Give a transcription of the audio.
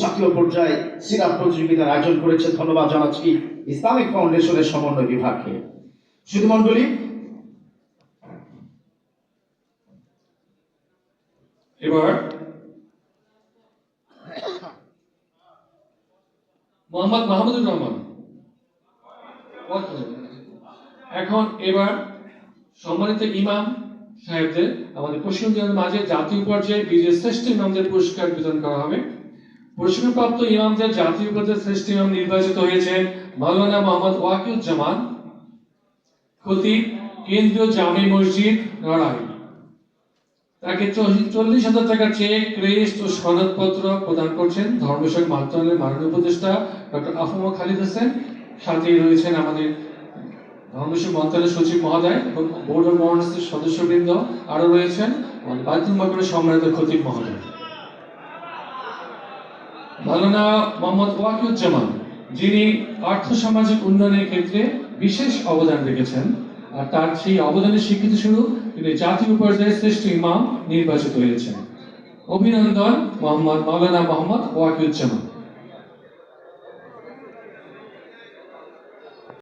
জাতীয় পর্যায়ে সিরাপ প্রতিযোগিতার আয়োজন করেছে। ধন্যবাদ জানাচ্ছি ইসলামিক ফাউন্ডেশনের সমন্বয় বিভাগকে। শুধু এবার মোহাম্মদ মাহমুদুর রহমান। এখন এবার সম্মানিত ইমাম সাহেবদের, আমাদের পশ্চিমবঙ্গের মাঝে জাতীয় পর্যায়ে বিজয় শ্রেষ্ঠ ইমামদের পুরস্কার বিতরণ করা হবে। পুরস্কারপ্রাপ্ত ইমামদের জাতীয় পর্যায়ে শ্রেষ্ঠ ইমাম নির্বাচিত হয়েছেন মাওলানা মোহাম্মদ ওয়াকিউজ্জামান খতিব কেন্দ্রীয় জামে মসজিদ নড়াই তাকে চল্লিশ হাজার টাকা চেক ক্রেস্ট ও সনদপত্র প্রদান করছেন ধর্ম বিষয়ক মন্ত্রণালয়ের মাননীয় উপদেষ্টা ডক্টর আফমা খালিদ হোসেন। সাথেই রয়েছেন আমাদের ধর্ম বিষয়ক মন্ত্রণালয়ের সচিব মহোদয় এবং বোর্ড অফ গভর্নেন্সের সদস্যবৃন্দ। আরও রয়েছেন মাকড়ের সম্মানিত খতিব মহোদয়। মাওলানা মোহাম্মদ ওয়াকিউজ্জামান, যিনি আর্থ সামাজিক উন্নয়নের ক্ষেত্রে বিশেষ অবদান রেখেছেন, আর তার সেই অবদানের স্বীকৃতি স্বরূপ তিনি জাতীয় পর্যায়ে শ্রেষ্ঠ ইমাম নির্বাচিত হয়েছেন। অভিনন্দন মোহাম্মদ, মাওলানা মোহাম্মদ ওয়াকিউজ্জামান।